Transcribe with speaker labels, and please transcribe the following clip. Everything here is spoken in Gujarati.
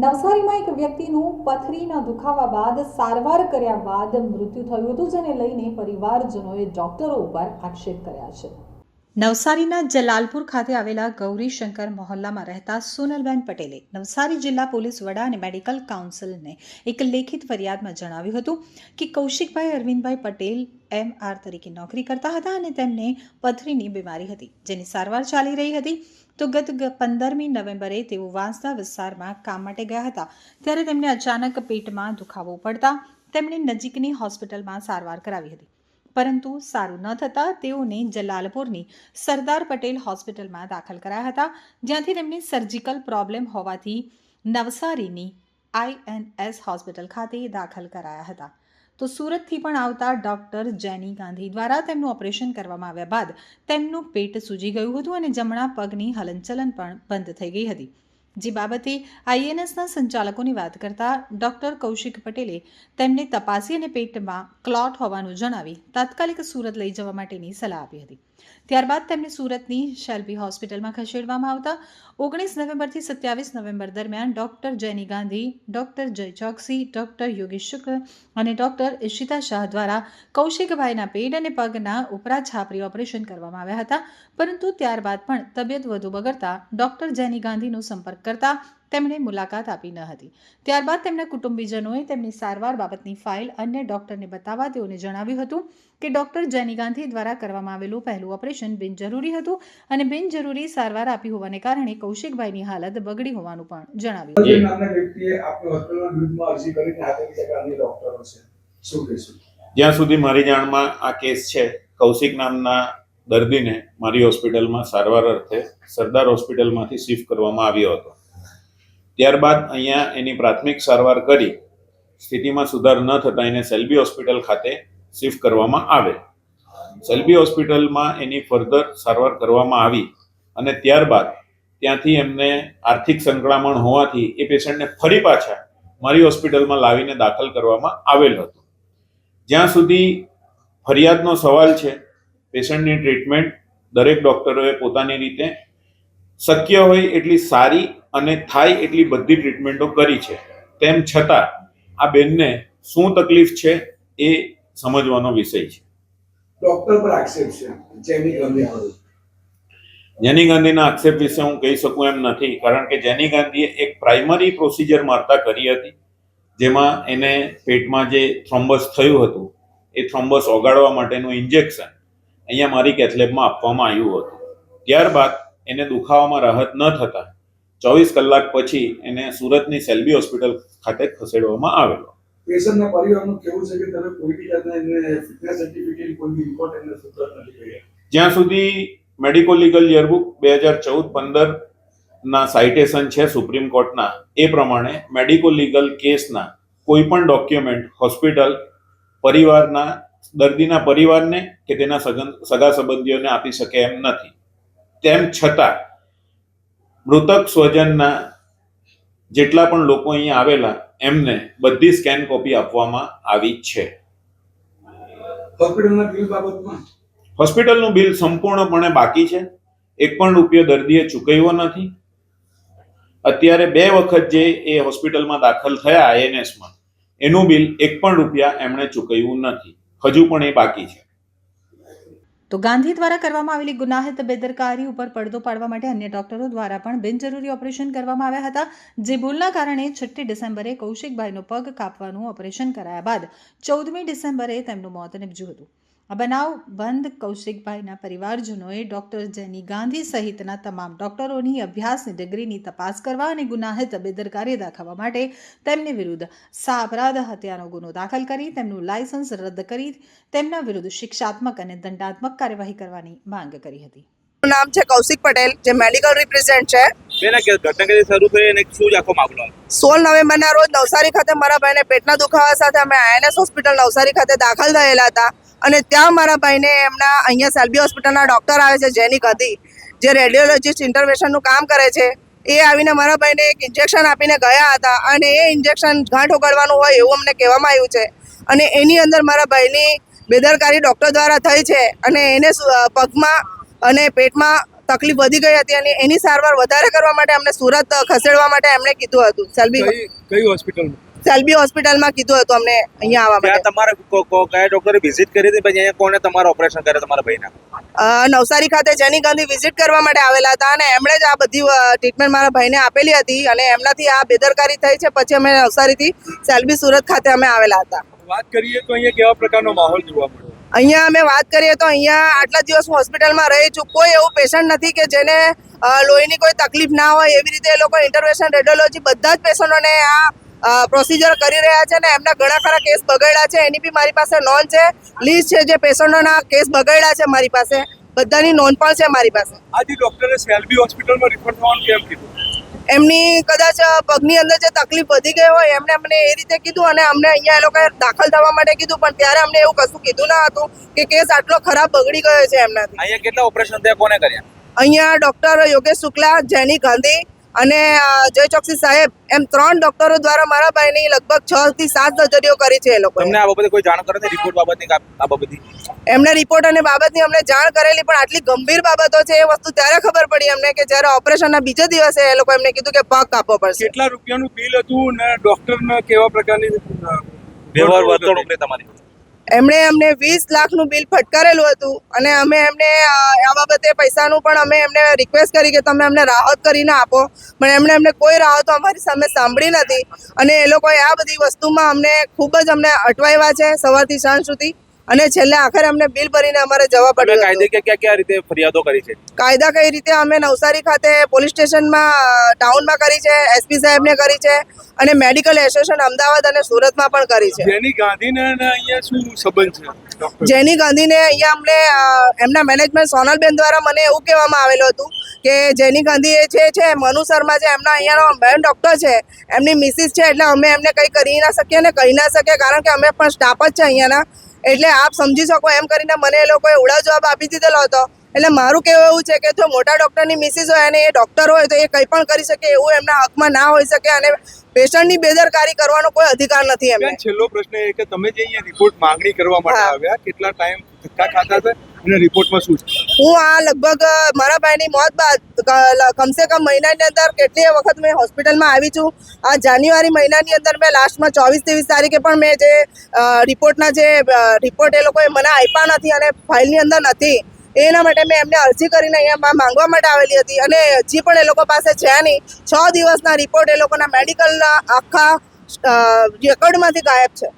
Speaker 1: નવસારીમાં એક વ્યક્તિનું પથરીના દુખાવા બાદ સારવાર કર્યા બાદ મૃત્યુ થયું હતું, જેને લઈને પરિવારજનોએ ડોક્ટરો ઉપર આક્ષેપ કર્યા છે. નવસારીના જલાલપુર ખાતે આવેલા ગૌરીશંકર મહોલ્લામાં રહેતા સોનલબેન પટેલે નવસારી જિલ્લા પોલીસ વડા અને મેડિકલ કાઉન્સિલને એક લેખિત ફરિયાદમાં જણાવ્યું હતું કે કૌશિકભાઈ અરવિંદભાઈ પટેલ એમ આર તરીકે નોકરી કરતા હતા અને તેમને પથરીની બીમારી હતી, જેની સારવાર ચાલી રહી હતી. તો ગત પંદરમી નવેમ્બરે તેઓ વાંસદા વિસ્તારમાં કામ માટે ગયા હતા, ત્યારે તેમને અચાનક પેટમાં દુખાવો પડતા તેમણે નજીકની હોસ્પિટલમાં સારવાર કરાવી હતી. પરંતુ સારું ન થતાં તેઓને જલાલપુરની સરદાર પટેલ હોસ્પિટલમાં દાખલ કરાયા હતા, જ્યાંથી તેમને સર્જિકલ પ્રોબ્લેમ હોવાથી નવસારીની આઈએનએસ હોસ્પિટલ ખાતે દાખલ કરાયા હતા. તો સુરતથી પણ આવતા ડૉક્ટર જેની ગાંધી દ્વારા તેમનું ઓપરેશન કરવામાં આવ્યા બાદ તેમનું પેટ સૂજી ગયું હતું અને જમણા પગની હલનચલન પણ બંધ થઈ ગઈ હતી. જે બાબતે આઈએનએસના સંચાલકોની વાત કરતા ડોક્ટર કૌશિક પટેલે તેમને તપાસી અને પેટમાં ક્લોટ હોવાનું જણાવી તાત્કાલિક સુરત લઈ જવા માટેની સલાહ આપી હતી. ત્યારબાદ તેમને સુરતની શેલ્બી હોસ્પિટલમાં ખસેડવામાં આવતા ઓગણીસ નવેમ્બરથી સત્યાવીસ નવેમ્બર દરમિયાન ડૉક્ટર જૈની ગાંધી, ડૉક્ટર જય ચોકસી, ડૉક્ટર યોગેશ શુક્લ અને ડૉક્ટર ઈશિતા શાહ દ્વારા કૌશિકભાઈના પેટ અને પગના ઉપરા છાપરી ઓપરેશન કરવામાં આવ્યા હતા. પરંતુ ત્યારબાદ પણ તબિયત વધુ બગડતા ડૉક્ટર જૈની ગાંધીનો સંપર્ક કરતા તેમણે મુલાકાત આપી ન હતી. ત્યારબાદ તેમના કુટુંબીજનોએ તેમની સારવાર બાબતની ફાઇલ અન્ય ડોક્ટરને બતાવવા તેઓને જણાવ્યું હતું કે ડોક્ટર જેની ગાંધી દ્વારા કરવામાં આવેલું પહેલું ઓપરેશન બિનજરૂરી હતું અને બિનજરૂરી સારવાર આપી હોવાને કારણે કૌશિકભાઈની હાલત બગડી હોવાનું પણ જણાવ્યું
Speaker 2: જ્યાં સુધી મારી જાણમાં આ કેસ છે કૌશિક નામના દર્દીને મારી હોસ્પિટલમાં સારવાર અર્થે સરદાર હોસ્પિટલમાંથી શિફ્ટ કરવામાં આવ્યો હતો. ત્યારબાદ અહીંયા એની પ્રાથમિક સારવાર કરી સ્થિતિમાં સુધાર ન થતાં એને સેલ્બી હોસ્પિટલ ખાતે શિફ્ટ કરવામાં આવે. સેલ્બી હોસ્પિટલમાં એની ફર્ધર સારવાર કરવામાં આવી અને ત્યારબાદ ત્યાંથી એમને આર્થિક સંકળામણ હોવાથી એ પેશન્ટને ફરી પાછા મારી હોસ્પિટલમાં લાવીને દાખલ કરવામાં આવેલ હતો. જ્યાં સુધી ફરિયાદનો સવાલ છે, પેશન્ટની ટ્રીટમેન્ટ દરેક ડૉક્ટરોએ પોતાની રીતે શક્ય હોય એટલી સારી અને થાય એટલી બધી ટ્રીટમેન્ટો કરી છે. તેમ છતાં આ બેનને શું તકલીફ છે એ સમજવાનો વિષય છે.
Speaker 3: ડોક્ટર પર આક્ષેપ છે. જેની ગાંધી
Speaker 2: જેની ગાંધીના આક્ષેપ વિશે હું કહી શકું એમ નથી કારણ કે જેની ગાંધીએ એક પ્રાઇમરી પ્રોસિજર મારતા કરી હતી જેમાં એને પેટમાં જે થ્રોમ્બસ થયું હતું એ થ્રોમ્બસ ઓગાળવા માટેનું ઇન્જેક્શન અહીંયા મારી કેથલેબમાં આપવામાં આવ્યું હતું. ત્યારબાદ એને દુખાવામાં રાહત ન થતા ચોવીસ કલાક પછી એને સુરતની સેલ્બી હોસ્પિટલ ખાતે ખસેડવામાં આવેલો.
Speaker 3: પેશન્ટના પરિવારનું કેવું છે કે તમે કોઈ બી જાતના એમને ફિટનેસ સર્ટિફિકેટ કોઈ બી રિપોર્ટ એમને સુપ્રત નથી કર્યા.
Speaker 2: જ્યાં સુધી મેડિકો લીગલ યરબુક બે હજાર ચૌદ પંદર ના સાઇટેશન છે સુપ્રીમ કોર્ટના એ પ્રમાણે મેડિકો લીગલ કેસના કોઈ પણ ડોક્યુમેન્ટ હોસ્પિટલ પરિવારના દર્દીના પરિવારને કે તેના સગા સંબંધીઓને આપી શકે એમ નથી. તેમ છતાં મૃતક સ્વજનના જેટલા પણ લોકો અહીંયા આવેલા એમને બધી સ્કેન કોપી આપવામાં આવી છે.
Speaker 3: હોસ્પિટલના બિલ બાબતમાં?
Speaker 2: હોસ્પિટલનું બિલ સંપૂર્ણપણે બાકી છે. એક પણ રૂપિયો દર્દીએ ચૂકવ્યો નથી. અત્યારે બે વખત જે એ હોસ્પિટલમાં દાખલ થયા આઈએનએસમાં એનું બિલ એક પણ રૂપિયા એમણે ચૂકવ્યું નથી. હજુ પણ એ બાકી છે.
Speaker 1: તો ગાંધી દ્વારા કરવામાં આવેલી ગુનાહિત બેદરકારી ઉપર પડદો પાડવા માટે અન્ય ડોક્ટરો દ્વારા પણ બિનજરૂરી ઓપરેશન કરવામાં આવ્યા હતા, જે ભૂલના કારણે છઠ્ઠી ડિસેમ્બરે કૌશિકભાઈનો પગ કાપવાનું ઓપરેશન કરાયા બાદ ચૌદમી ડિસેમ્બરે તેમનું મોત નિપજ્યું હતું. આ બનાવ બંધ કૌશિકભાઈના પરિવારજનોએ ડોક્ટર જેની ગાંધી સહિતના તમામ ડોક્ટરોની અભ્યાસની ડિગ્રીની તપાસ કરવા અને ગુનાહિત બેદરકારી દાખવવા માટે તેમની વિરુદ્ધ સા અપરાધ હત્યાનો ગુનો દાખલ કરી, તેમનું લાયસન્સ રદ કરી, તેમના વિરુદ્ધ શિક્ષાત્મક અને દંડાત્મક કાર્યવાહી કરવાની માંગ કરી હતી.
Speaker 4: નામ છે કૌશિક પટેલ જે મેડિકલ રિપ્રેઝેન્ટ છે.
Speaker 5: બેન કે ઘટના કઈ શરૂ થઈ અને શું આખો મામલો?
Speaker 4: સોળ નવેમ્બરના રોજ નવસારી ખાતે મારા ભાઈને પેટના દુખાવા સાથે અમે આઈએનએસ હોસ્પિટલ નવસારી ખાતે દાખલ થયેલા હતા. અને ત્યાં મારા ભાઈને એમના અહીંયા સેલ્બી હોસ્પિટલના ડૉક્ટર આવે છે જેની હતી જે રેડિયોલોજિસ્ટ ઇન્ટરવેશનનું કામ કરે છે. એ આવીને મારા ભાઈને એક ઇન્જેક્શન આપીને ગયા હતા અને એ ઇન્જેક્શન ગાંઠ ઉગાડવાનું હોય એવું અમને કહેવામાં આવ્યું છે. અને એની અંદર મારા ભાઈની બેદરકારી ડૉક્ટર દ્વારા થઈ છે અને એને પગમાં અને પેટમાં તકલીફ વધી ગઈ હતી અને એની સારવાર વધારે કરવા માટે અમને સુરત ખસેડવા માટે એમણે કીધું હતું. સેલ્બી
Speaker 5: કઈ હોસ્પિટલ હોસ્પિટલમાં
Speaker 4: સેલ્બી હોસ્પિટલમાં કીધું હતું અમને અહીંયા આવવા માટે.
Speaker 5: તમારે કો- કો- કયા ડોક્ટરે વિઝિટ કરી હતી? પછી અહીંયા કોને તમારું ઓપરેશન કરે તમારા ભાઈના?
Speaker 4: નવસારી ખાતે જેની ગાંધી વિઝિટ કરવા માટે આવેલા હતા અને એમણે જ આ બધી ટ્રીટમેન્ટ મારા ભાઈને આપેલી હતી અને એમનાથી આ બેદરકારી થઈ છે. પછી અમે નવસારીથી સેલ્બી સુરત ખાતે અમે આવેલા હતા.
Speaker 5: વાત કરીએ તો અહીંયા કેવા પ્રકારનો માહોલ જોવા મળ્યો?
Speaker 4: અહીંયા અમે વાત કરીએ તો અહીંયા આટલા દિવસ હું હોસ્પિટલમાં રહી છું. કોઈ એવું પેશન્ટ નથી કે જેને લોહીની કોઈ તકલીફ ના હોય. એવી રીતે એ લોકો ઇન્ટરવેશન રેડિયોલોજી બધા જ પેશન્ટોને આ પ્રોસિજર કરી રહ્યા છે ને એમના ઘણા ખરા કેસ બગાડ્યા છે. એની બી મારી પાસે નોંધ છે. લિસ્ટ છે જે પેશન્ટોના કેસ બગાડ્યા છે મારી પાસે. બધાની નોંધ પણ છે મારી પાસે.
Speaker 5: આજે ડોક્ટરે સેલ્બી હોસ્પિટલમાં રિફર થવાનું કેમ કીધું?
Speaker 4: એમની કદાચ પગની અંદર જે તકલીફ વધી ગઈ હોય એમને અમને એ રીતે કીધું અને અમને અહીંયા એ લોકોએ દાખલ થવા માટે કીધું પણ ત્યારે અમને એવું કશું કીધું ના હતું કે કેસ આટલો ખરાબ બગડી ગયો છે એમનાથી.
Speaker 5: અહીંયા કેટલા ઓપરેશન થયા કોને કર્યા?
Speaker 4: અહીંયા ડોક્ટર યોગેશ શુક્લા જેની ગાંધી અને જય ચોકસી સાહેબ એમ ત્રણ ડોક્ટરો દ્વારા મારા ભાઈની લગભગ છ થી સાત સર્જરીઓ કરી છે એ લોકો
Speaker 5: તમને આ બાબતે કોઈ જાણ કરે છે રિપોર્ટ બાબતની આ બાબતની?
Speaker 4: એમને રિપોર્ટ અને બાબતની અમને જાણ કરેલી પણ આટલી ગંભીર બાબતો છે એ વસ્તુ ત્યારે ખબર પડી અમને કે જ્યારે ઓપરેશનના બીજા દિવસે એ લોકો એમને કીધું કે પગ કાપવો પડશે.
Speaker 6: કેટલા રૂપિયાનું બિલ હતું ને ડોક્ટરને કેવા પ્રકારની
Speaker 5: વ્યવહાર વર્તણૂક તમારી.
Speaker 4: એમણે અમને વીસ લાખનું બિલ ફટકારેલું હતું અને અમે એમને આ બાબતે પૈસાનું પણ અમે એમને રિક્વેસ્ટ કરી કે તમે અમને રાહત કરીને આપો. પણ એમણે અમને કોઈ રાહતો અમારી સામે સાંભળી નથી. અને એ લોકોએ આ બધી વસ્તુમાં અમને ખૂબ જ અમને અટવાયવા છે સવારથી સાંજ સુધી. અને છેલ્લે આખરે અમને બિલ ભરીને અમારે જવા પડ્યું
Speaker 5: કાયદે કે કયા કયા રીતે ફરિયાદો કરી છે?
Speaker 4: કાયદા કઈ રીતે? અમે નવસારી ખાતે પોલીસ સ્ટેશનમાં ટાઉનમાં કરી છે એસપી સાહેબને કરી છે અને મેડિકલ એસોસિએશન અમદાવાદ અને સુરતમાં પણ કરી છે.
Speaker 6: જેની ગાંધીને અહીંયા શું સંબંધ છે
Speaker 4: જેની ગાંધીને અહીંયા અમને એમના મેનેજમેન્ટ સોનલબેન દ્વારા મને એવું કહેવામાં આવેલું હતું કે જેની ગાંધી એ છે છે મનુ શર્મા છે એમના અહીંયાનો બેન ડૉક્ટર છે એમની મિસિસ છે એટલે અમે એમને કંઈ કરી ના શકીએ ને કહી ના શકીએ કારણ કે અમે પણ સ્ટાફ જ છે અહીંયાના. એટલે આપ સમજી શકો એમ કરીને મને એ લોકોએ ઉડા જવાબ આપી દીધેલો હતો. એટલે મારું કહેવું એવું છે કે જો મોટા ડૉક્ટરની મિસિસ હોય અને એ ડૉક્ટર હોય તો એ કંઈ પણ કરી શકે એવું એમના હકમાં ના હોઈ શકે અને પેશન્ટની બેદરકારી કરવાનો કોઈ અધિકાર નથી એમને.
Speaker 6: છેલ્લો પ્રશ્ન એ કે તમે જે અહીંયા રિપોર્ટ માંગણી કરવા માટે આવ્યા કેટલા ટાઈમ ધક્કા ખાતા હતા અને રિપોર્ટમાં શું છે?
Speaker 4: હું આ લગભગ મારા ભાઈની મોત બાદ કમસે કમ મહિનાની અંદર કેટલીય વખત મેં હોસ્પિટલમાં આવી છું. આ જાન્યુઆરી મહિનાની અંદર મેં લાસ્ટમાં ચોવીસ ત્રેવીસ તારીખે પણ મેં જે રિપોર્ટના જે રિપોર્ટ એ લોકોએ મને આપ્યા નથી અને ફાઇલની અંદર નથી. એના માટે મેં એમને અરજી કરીને અહીંયા માંગવા માટે આવેલી હતી. અને હજી પણ એ લોકો પાસે છે નહીં. છ દિવસના રિપોર્ટ એ લોકોના મેડિકલના આખા રેકોર્ડમાંથી ગાયબ છે.